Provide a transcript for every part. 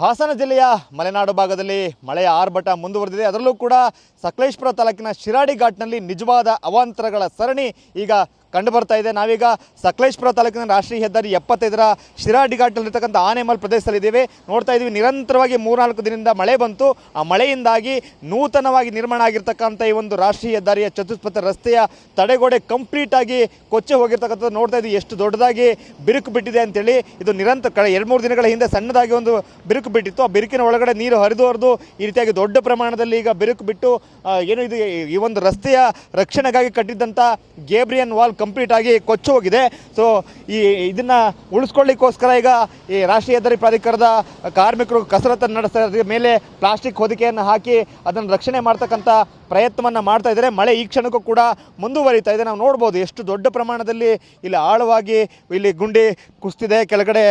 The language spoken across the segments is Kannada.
ಹಾಸನ ಜಿಲ್ಲೆಯ ಮಲೆನಾಡು ಭಾಗದಲ್ಲಿ ಮಳೆಯ ಆರ್ಭಟ ಮುಂದುವರೆದಿದೆ. ಅದರಲ್ಲೂ ಕೂಡ ಸಕಲೇಶ್ಪುರ ತಾಲೂಕಿನ ಶಿರಾಡಿ ಘಾಟ್ನಲ್ಲಿ ನಿಜವಾದ ಅವಾಂತರಗಳ ಸರಣಿ ಈಗ ಕಂಡು ಬರ್ತಾ ಇದೆ. ನಾವೀಗ ಸಕಲೇಶ್ಪುರ ತಾಲೂಕಿನ ರಾಷ್ಟ್ರೀಯ ಹೆದ್ದಾರಿ ಎಪ್ಪತ್ತೈದರ ಶಿರಾಡಿ ಘಾಟ್ನಲ್ಲಿರ್ತಕ್ಕಂಥ ಆನೆಮಲ್ ಪ್ರದೇಶದಲ್ಲಿದ್ದೇವೆ. ನೋಡ್ತಾ ಇದ್ದೀವಿ, ನಿರಂತರವಾಗಿ ಮೂರ್ನಾಲ್ಕು ದಿನದಿಂದ ಮಳೆ ಬಂತು. ಆ ಮಳೆಯಿಂದಾಗಿ ನೂತನವಾಗಿ ನಿರ್ಮಾಣ ಆಗಿರ್ತಕ್ಕಂಥ ಈ ಒಂದು ರಾಷ್ಟ್ರೀಯ ಹೆದ್ದಾರಿಯ ಚತುಷ್ಪಥ ರಸ್ತೆಯ ತಡೆಗೋಡೆ ಕಂಪ್ಲೀಟ್ ಆಗಿ ಕೊಚ್ಚೆ ಹೋಗಿರ್ತಕ್ಕಂಥದ್ದು ನೋಡ್ತಾ ಇದ್ದೀವಿ. ಎಷ್ಟು ದೊಡ್ಡದಾಗಿ ಬಿರುಕು ಬಿಟ್ಟಿದೆ ಅಂತೇಳಿ ಇದು ನಿರಂತರ ಕಳೆ ಎರಡು ಮೂರು ದಿನಗಳ ಹಿಂದೆ ಸಣ್ಣದಾಗಿ ಒಂದು ಬಿರುಕು ಬಿಟ್ಟಿತ್ತು. ಆ ಬಿರುಕಿನ ಒಳಗಡೆ ನೀರು ಹರಿದು ಹರಿದು ಈ ರೀತಿಯಾಗಿ ದೊಡ್ಡ ಪ್ರಮಾಣದಲ್ಲಿ ಈಗ ಬಿರುಕು ಬಿಟ್ಟು ಏನು ಇದು ಈ ಒಂದು ರಸ್ತೆಯ ರಕ್ಷಣೆಗಾಗಿ ಕಟ್ಟಿದ್ದಂಥ ಗೇಬ್ರಿಯನ್ ವಾಲ್ ಕಂಪ್ಲೀಟ್ ಆಗಿ ಕೊಚ್ಚಿ ಹೋಗಿದೆ. ಸೊ ಈ ಇದನ್ನ ಉಳಿಸ್ಕೊಳ್ಳಿಕ್ಕೋಸ್ಕರ ಈಗ ಈ ರಾಷ್ಟ್ರೀಯ ಹೆದ್ದಾರಿ ಪ್ರಾಧಿಕಾರದ ಕಾರ್ಮಿಕರು ಕಸರತ್ತನ್ನು ನಡೆಸ್ತಾ ಇದ್ರ ಮೇಲೆ ಪ್ಲಾಸ್ಟಿಕ್ ಹೊದಿಕೆಯನ್ನು ಹಾಕಿ ಅದನ್ನು ರಕ್ಷಣೆ ಮಾಡ್ತಕ್ಕಂಥ ಪ್ರಯತ್ನವನ್ನು ಮಾಡ್ತಾ ಇದ್ದಾರೆ. ಮಳೆ ಈ ಕ್ಷಣಕ್ಕೂ ಕೂಡ ಮುಂದುವರಿತಾ ಇದೆ. ನಾವು ನೋಡ್ಬೋದು ಎಷ್ಟು ದೊಡ್ಡ ಪ್ರಮಾಣದಲ್ಲಿ ಇಲ್ಲಿ ಆಳವಾಗಿ ಇಲ್ಲಿ ಗುಂಡಿ ಕುಸ್ತಿದೆ. ಕೆಳಗಡೆ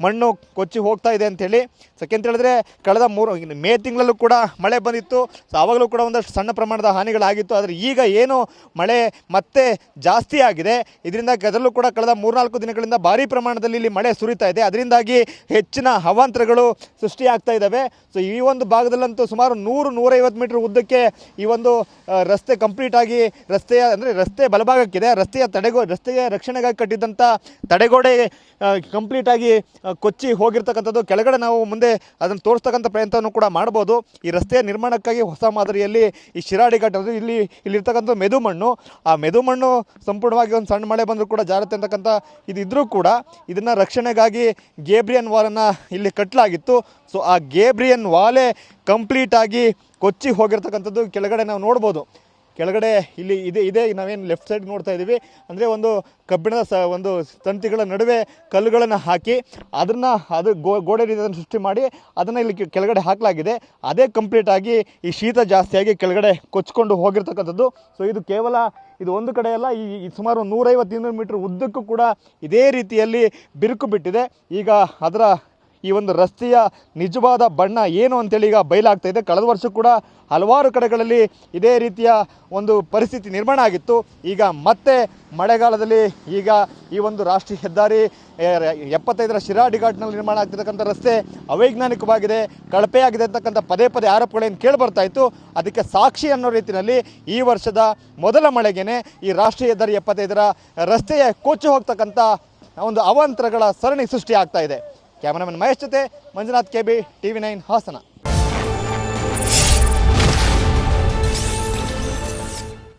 ಮಣ್ಣು ಕೊಚ್ಚಿ ಹೋಗ್ತಾ ಇದೆ ಅಂತೇಳಿ ಸೆಕೆಂಡ್ ಹೇಳಿದ್ರೆ ಕಳೆದ ಮೂರು ಮೇ ತಿಂಗಳಲ್ಲೂ ಕೂಡ ಮಳೆ ಬಂದಿತ್ತು. ಸೊ ಆವಾಗಲೂ ಕೂಡ ಒಂದಷ್ಟು ಸಣ್ಣ ಪ್ರಮಾಣದ ಹಾನಿಗಳಾಗಿತ್ತು. ಆದರೆ ಈಗ ಏನು ಮಳೆ ಮತ್ತೆ ಜಾಸ್ತಿ ಆಗಿದೆ. ಇದರಿಂದ ಅದರಲ್ಲೂ ಕೂಡ ಕಳೆದ ಮೂರ್ನಾಲ್ಕು ದಿನಗಳಿಂದ ಭಾರಿ ಪ್ರಮಾಣದಲ್ಲಿ ಇಲ್ಲಿ ಮಳೆ ಸುರಿತಾ ಇದೆ. ಅದರಿಂದಾಗಿ ಹೆಚ್ಚಿನ ಅವಾಂತರಗಳು ಸೃಷ್ಟಿಯಾಗ್ತಾ ಇದ್ದಾವೆ. ಸೊ ಈ ಒಂದು ಭಾಗದಲ್ಲಂತೂ ಸುಮಾರು ನೂರು ನೂರೈವತ್ತು ಮೀಟರ್ ಉದ್ದಕ್ಕೆ ಈ ಒಂದು ರಸ್ತೆ ಕಂಪ್ಲೀಟ್ ಆಗಿ ರಸ್ತೆಯ ಅಂದರೆ ರಸ್ತೆ ಬಲಭಾಗಕ್ಕಿದೆ. ರಸ್ತೆಯ ತಡೆಗೋ ರಸ್ತೆಯ ರಕ್ಷಣೆಗಾಗಿ ಕಟ್ಟಿದ್ದಂಥ ತಡೆಗೋಡೆ ಕಂಪ್ಲೀಟ್ ಆಗಿ ಆ, ಕೊಚ್ಚಿ ಹೋಗಿರ್ತಕ್ಕಂಥದ್ದು. ಕೆಳಗಡೆ ನಾವು ಮುಂದೆ ಅದನ್ನು ತೋರಿಸ್ತಕ್ಕಂಥ ಪ್ರಯತ್ನವನ್ನು ಕೂಡ ಮಾಡ್ಬೋದು. ಈ ರಸ್ತೆಯ ನಿರ್ಮಾಣಕ್ಕಾಗಿ ಹೊಸ ಮಾದರಿಯಲ್ಲಿ ಈ ಶಿರಾಡಿ ಘಾಟ್ ಅದು ಇಲ್ಲಿ, ಇಲ್ಲಿರ್ತಕ್ಕಂಥ ಮೆದು ಮಣ್ಣು ಆ ಮೆದು ಮಣ್ಣು ಸಂಪೂರ್ಣವಾಗಿ ಒಂದು ಸಣ್ಣ ಮಳೆ ಬಂದರೂ ಕೂಡ ಜಾರತ್ತೆ ಅಂತಕ್ಕಂಥ ಇದಿದ್ರೂ ಕೂಡ ಇದನ್ನು ರಕ್ಷಣೆಗಾಗಿ ಗೇಬ್ರಿಯನ್ ವಾಲನ್ನು ಇಲ್ಲಿ ಕಟ್ಟಲಾಗಿತ್ತು ಸೊ ಆ ಗೇಬ್ರಿಯನ್ ವಾಲೆ ಕಂಪ್ಲೀಟಾಗಿ ಕೊಚ್ಚಿ ಹೋಗಿರ್ತಕ್ಕಂಥದ್ದು ಕೆಳಗಡೆ ನಾವು ನೋಡ್ಬೋದು. ಕೆಳಗಡೆ ಇಲ್ಲಿ ಇದೆ ಇದೆ. ನಾವೇನು ಲೆಫ್ಟ್ ಸೈಡ್ ನೋಡ್ತಾ ಇದ್ದೀವಿ ಅಂದರೆ ಒಂದು ಕಬ್ಬಿಣದ ಸ, ಒಂದು ತಂತಿಗಳ ನಡುವೆ ಕಲ್ಲುಗಳನ್ನು ಹಾಕಿ ಅದನ್ನು, ಅದು ಗೋ, ಗೋಡೆ ರೀತಿಯನ್ನು ಸೃಷ್ಟಿ ಮಾಡಿ ಅದನ್ನು ಇಲ್ಲಿ ಕೆಳಗಡೆ ಹಾಕಲಾಗಿದೆ. ಅದೇ ಕಂಪ್ಲೀಟ್ ಆಗಿ ಈ ಶೀತ ಜಾಸ್ತಿಯಾಗಿ ಕೆಳಗಡೆ ಕೊಚ್ಕೊಂಡು ಹೋಗಿರ್ತಕ್ಕಂಥದ್ದು. ಸೊ ಇದು ಕೇವಲ ಇದು ಒಂದು ಕಡೆ ಅಲ್ಲ, ಈ ಈ ಸುಮಾರು ನೂರೈವತ್ತು ಇನ್ನೂರು ಮೀಟ್ರ್ ಉದ್ದಕ್ಕೂ ಕೂಡ ಇದೇ ರೀತಿಯಲ್ಲಿ ಬಿರುಕು ಬಿಟ್ಟಿದೆ. ಈಗ ಅದರ ಈ ಒಂದು ರಸ್ತೆಯ ನಿಜವಾದ ಬಣ್ಣ ಏನು ಅಂತೇಳಿ ಈಗ ಬಯಲಾಗ್ತಾ ಇದೆ. ಕಳೆದ ವರ್ಷ ಕೂಡ ಹಲವಾರು ಕಡೆಗಳಲ್ಲಿ ಇದೇ ರೀತಿಯ ಒಂದು ಪರಿಸ್ಥಿತಿ ನಿರ್ಮಾಣ ಆಗಿತ್ತು. ಈಗ ಮತ್ತೆ ಮಳೆಗಾಲದಲ್ಲಿ ಈಗ ಈ ಒಂದು ರಾಷ್ಟ್ರೀಯ ಹೆದ್ದಾರಿ ಎಪ್ಪತ್ತೈದರ ಶಿರಾಡಿ ಘಾಟ್ನಲ್ಲಿ ನಿರ್ಮಾಣ ಆಗ್ತಿರ್ತಕ್ಕಂಥ ರಸ್ತೆ ಅವೈಜ್ಞಾನಿಕವಾಗಿದೆ, ಕಳಪೆಯಾಗಿದೆ ಅಂತಕ್ಕಂಥ ಪದೇ ಪದೇ ಆರೋಪಗಳೇನು ಕೇಳಿ ಬರ್ತಾ ಇತ್ತು. ಅದಕ್ಕೆ ಸಾಕ್ಷಿ ಅನ್ನೋ ರೀತಿಯಲ್ಲಿ ಈ ವರ್ಷದ ಮೊದಲ ಮಳೆಗೇನೆ ಈ ರಾಷ್ಟ್ರೀಯ ಹೆದ್ದಾರಿ ಎಪ್ಪತ್ತೈದರ ರಸ್ತೆಯ ಕೊಚ್ಚು ಹೋಗ್ತಕ್ಕಂಥ ಒಂದು ಅವಾಂತರಗಳ ಸರಣಿ ಸೃಷ್ಟಿ ಆಗ್ತಾ ಇದೆ. ಕ್ಯಾಮರಾಮನ್ ಮಹೇಶ್ ಜೊತೆ Manjunath K B T V nine Hassan.